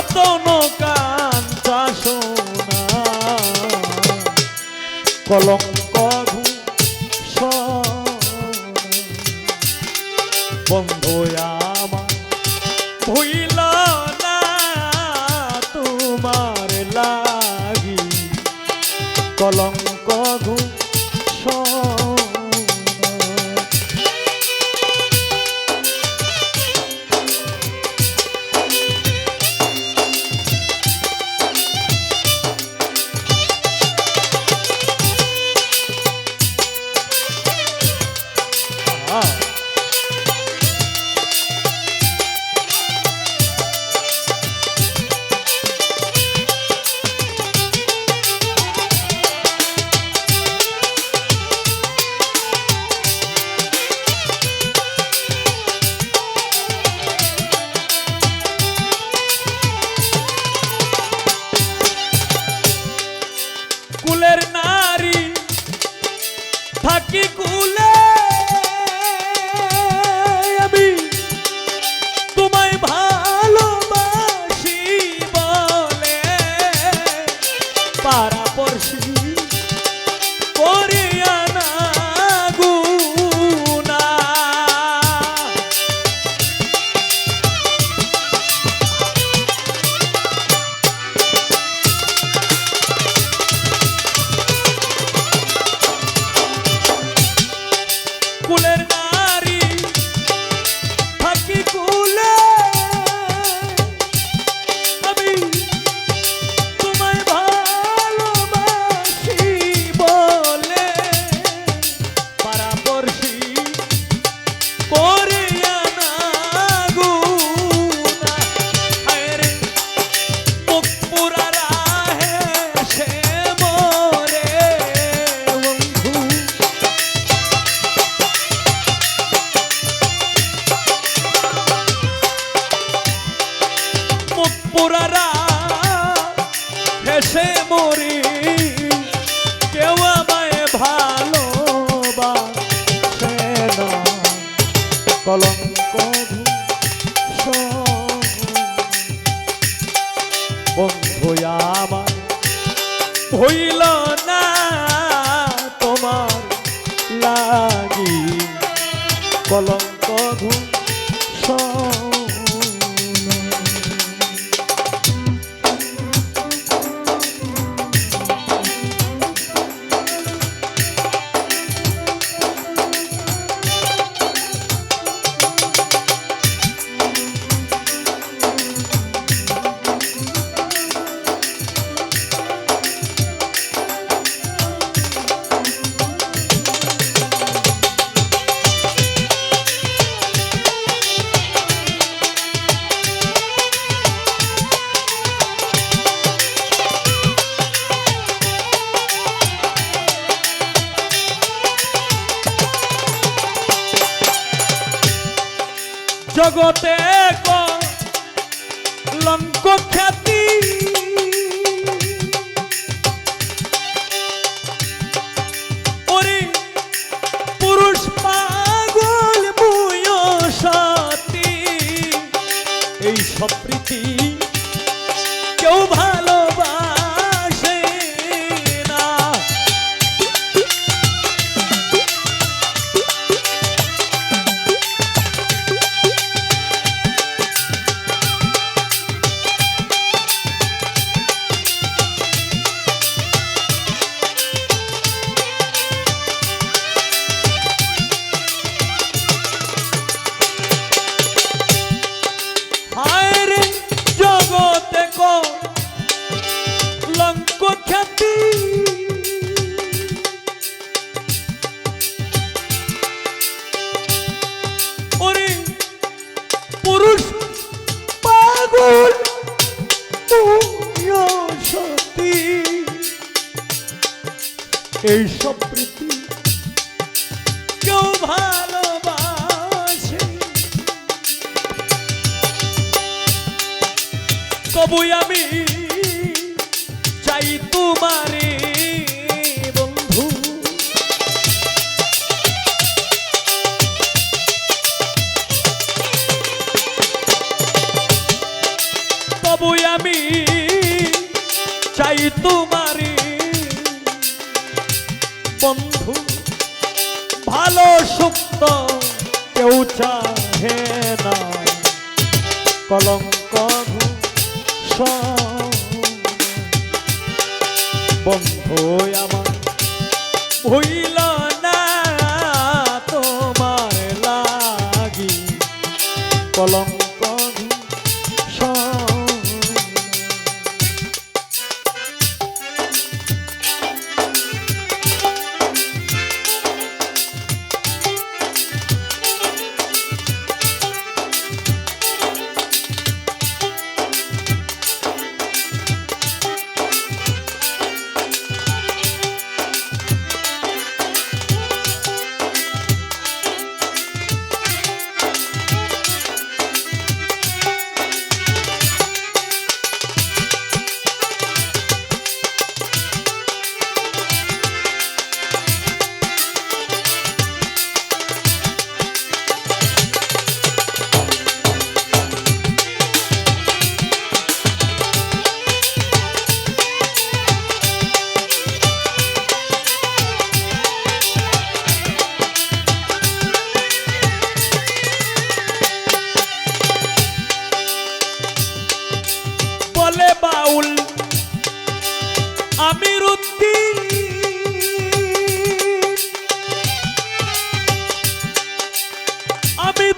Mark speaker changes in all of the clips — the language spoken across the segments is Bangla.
Speaker 1: রতন কাঞ্চা সোনা কলঙ্ক বন্ধু আমার ভুইল না তোমার লাগি। কলঙ্ক ঘুষ হইল না তোমার লাগি। কলঙ্ক ধূম জগতে লঙ্কত এই প্রীতি কেউ ভালোবাসে। তবু আমি চাই বন্ধু ভালো সুপ্ত কেউ চাহে না। কলঙ্ক বন্ধু আমার ভুইল না তোমার লাগি। কলঙ্ক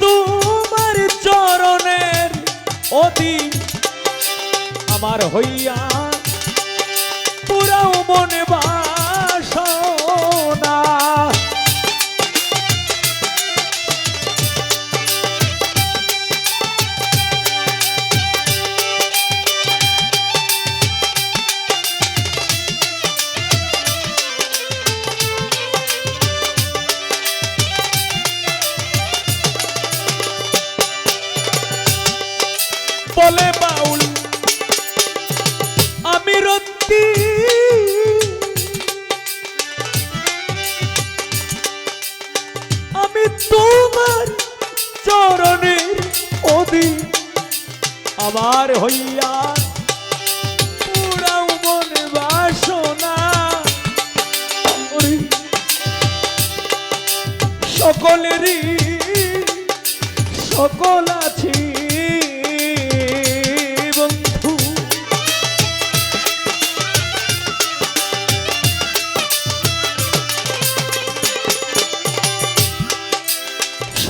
Speaker 1: তোমার চরণের অতি আমার হইয়া পুরাও মনে বাসনা রত্তি আমি তোমার চরণের অধীন আমার হইয়া সকলেরই সকল আছে।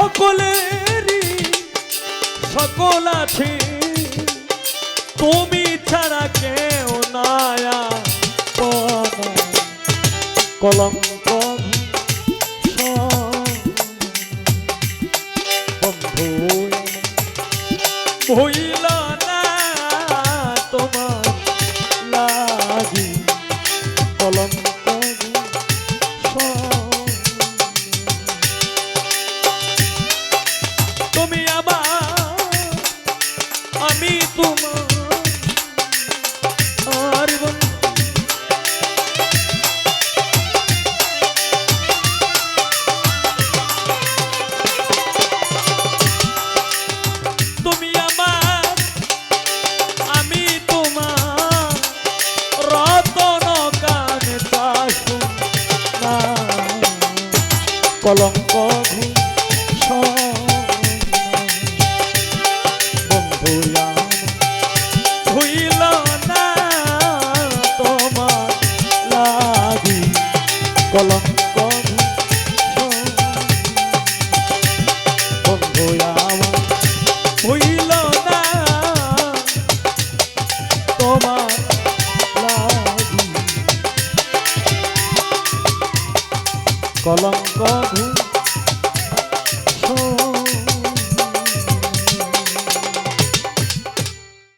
Speaker 1: সকলেরই সকল আছে। তুমি ছাড়া কেউ নায়া কলম বন্ধু হইল কলঙ্ক